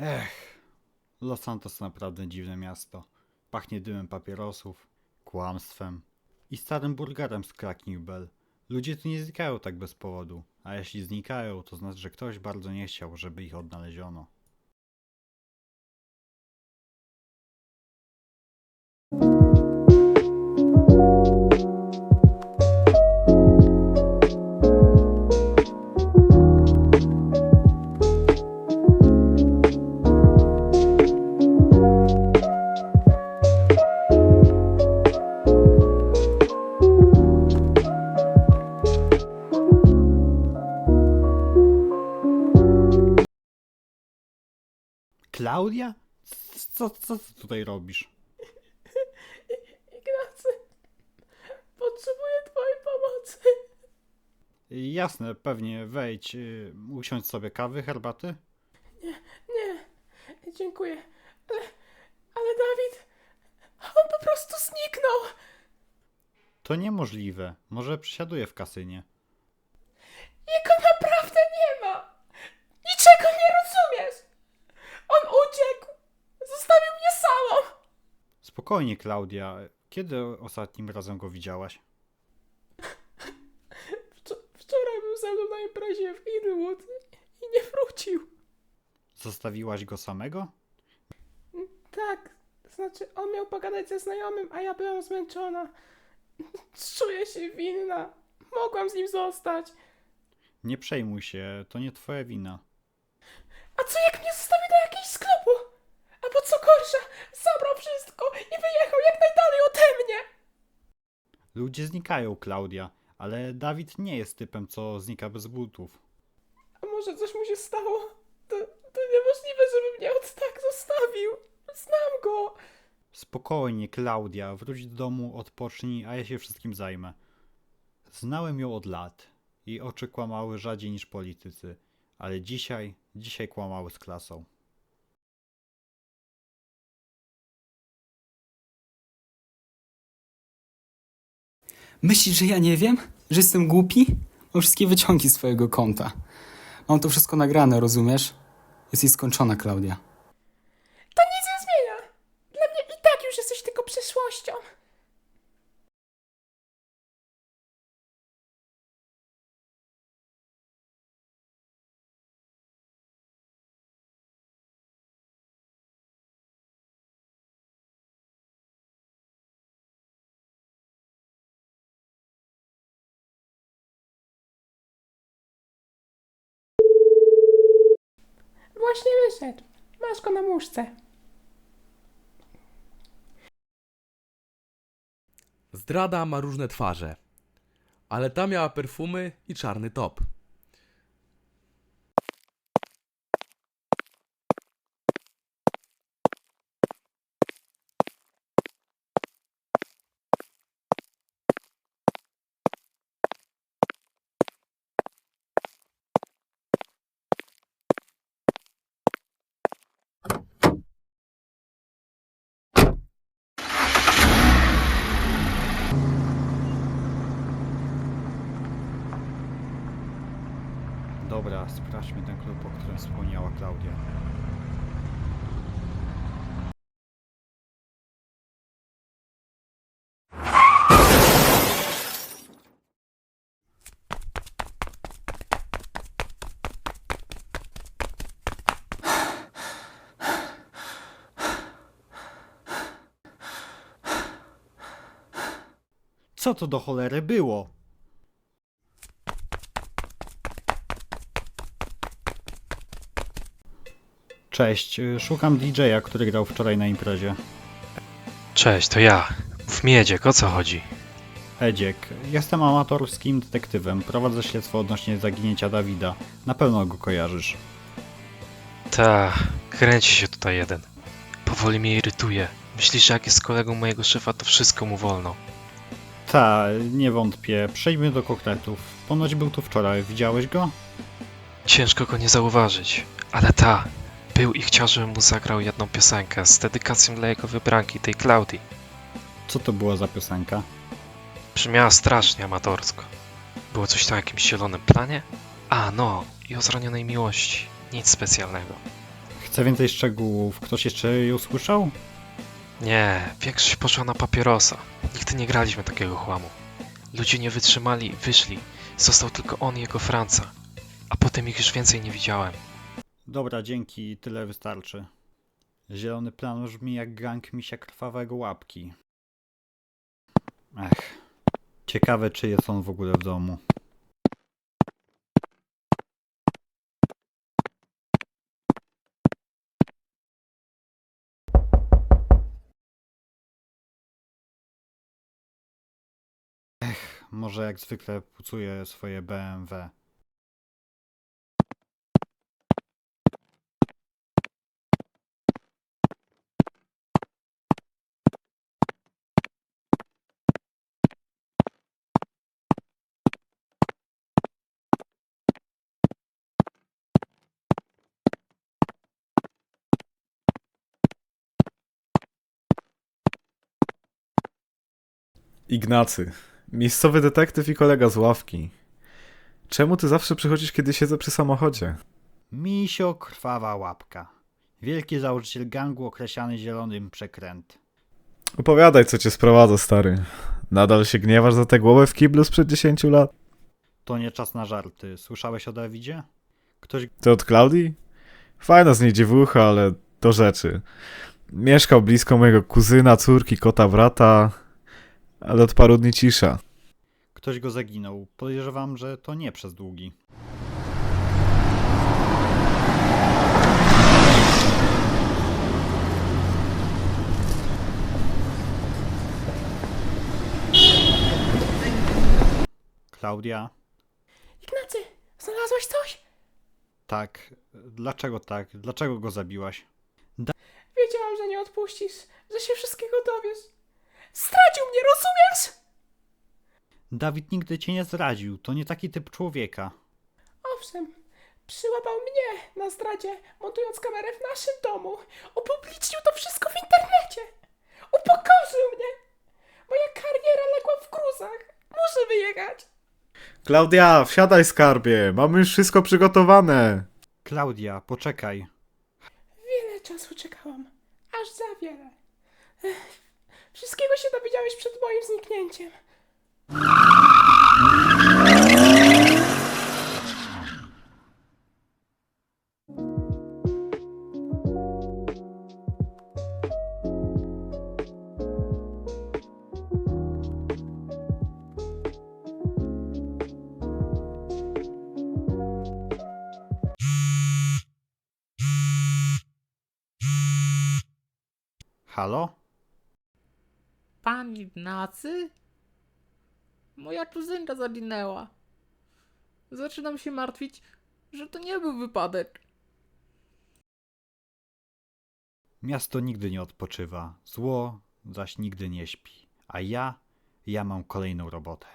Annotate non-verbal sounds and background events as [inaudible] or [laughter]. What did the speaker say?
Ech, Los Santos to naprawdę dziwne miasto. Pachnie dymem papierosów, kłamstwem i starym burgerem z Kraknibel. Ludzie tu nie znikają tak bez powodu, a jeśli znikają, to znaczy, że ktoś bardzo nie chciał, żeby ich odnaleziono. Klaudia? Co, co ty tutaj robisz? Ignacy, potrzebuję twojej pomocy. Jasne, pewnie, wejdź, y, usiądź sobie kawy, herbaty? Nie, dziękuję, ale, ale Dawid, on po prostu zniknął. To niemożliwe, może przesiaduje w kasynie. Jego naprawdę nie ma. Niczego nie rozumiesz. On uciekł. Zostawił mnie samą. Spokojnie, Klaudia, kiedy ostatnim razem go widziałaś? [laughs] Wczo- wczoraj był ze mną na imprezie w Inwood i nie wrócił. Zostawiłaś go samego? Tak, znaczy on miał pogadać ze znajomym, a ja byłam zmęczona. Czuję się winna. Mogłam z nim zostać. Nie przejmuj się, to nie twoja wina. A co jak mnie zostawił do jakiegoś sklepu? Albo co gorsza, zabrał wszystko i wyjechał jak najdalej ode mnie. Ludzie znikają, Klaudia, ale Dawid nie jest typem, co znika bez butów. A może coś mu się stało? To, to niemożliwe, żeby mnie od tak zostawił. Znam go. Spokojnie, Klaudia, wróć do domu, odpocznij, a ja się wszystkim zajmę. Znałem ją od lat. Jej oczy kłamały rzadziej niż politycy, ale dzisiaj, dzisiaj kłamały z klasą. Myślisz, że ja nie wiem? Że jestem głupi? Mam wszystkie wyciągi z twojego konta. Mam to wszystko nagrane, rozumiesz? Jesteś skończona, Klaudia. Właśnie wyszedł. Masz go na muszce. Zdrada ma różne twarze, ale ta miała perfumy i czarny top. Dobra, sprawdźmy ten klub, o którym wspomniała Klaudia. Co to do cholery było? Cześć, y, szukam DJ-a, który grał wczoraj na imprezie. Cześć, to ja. W Miedziek, o co chodzi? Edziek, jestem amatorskim detektywem, prowadzę śledztwo odnośnie zaginięcia Dawida. Na pewno go kojarzysz. Ta, kręci się tutaj jeden. Powoli mnie irytuje. Myślisz, że jak jest kolegą mojego szefa, to wszystko mu wolno. Ta, nie wątpię, przejdźmy do konkretów. Ponoć był tu wczoraj, widziałeś go? Ciężko go nie zauważyć, ale ta, był i chciał, żebym mu zagrał jedną piosenkę z dedykacją dla jego wybranki, tej Klaudii. Co to była za piosenka? Brzmiała strasznie amatorsko. Było coś tam o jakimś zielonym planie? A, no, i o zranionej miłości. Nic specjalnego. Chce więcej szczegółów. Ktoś jeszcze je usłyszał? Nie, większość poszła na papierosa. Nigdy nie graliśmy takiego chłamu. Ludzie nie wytrzymali wyszli. Został tylko on i jego Franca. A potem ich już więcej nie widziałem. Dobra, dzięki, tyle wystarczy. Zielony plan brzmi jak gang misia krwawego łapki. Ech. Ciekawe, czy jest on w ogóle w domu. Ech, może jak zwykle pucuje swoje BMW. Ignacy, miejscowy detektyw i kolega z ławki. Czemu ty zawsze przychodzisz, kiedy siedzę przy samochodzie? Misio krwawa łapka. Wielki założyciel gangu określany zielonym przekręt. Opowiadaj, co cię sprowadza, stary. Nadal się gniewasz za tę głowę w kiblu sprzed 10 lat? To nie czas na żarty. Słyszałeś o Dawidzie? Ktoś To od Klaudii? Fajna z niej dziewucha, ale do rzeczy. Mieszkał blisko mojego kuzyna, córki, kota, brata, ale od paru dni cisza. Ktoś go zaginął. Podejrzewam, że to nie przez długi. Klaudia? Ignacy, znalazłeś coś? Tak. Dlaczego tak? Dlaczego go zabiłaś? Wiedziałam, że nie odpuścisz, że się wszystkiego dowiesz. Zdradził rozumiesz? Dawid nigdy cię nie zraził. To nie taki typ człowieka. Owszem, przyłapał mnie na zdradzie, montując kamerę w naszym domu. Upublicznił to wszystko w internecie. Upokorzył mnie. Moja kariera legła w gruzach. Muszę wyjechać. Klaudia, wsiadaj skarbie, mamy już wszystko przygotowane. Klaudia, poczekaj. Wiele czasu czekałam. Aż za wiele. Ech, wszystkiego się dowiedziałeś przed moim zniknięciem. Halo? Pan Ignacy? Moja kuzynka zaginęła. Zaczynam się martwić, że to nie był wypadek. Miasto nigdy nie odpoczywa, zło zaś nigdy nie śpi. A ja, ja mam kolejną robotę.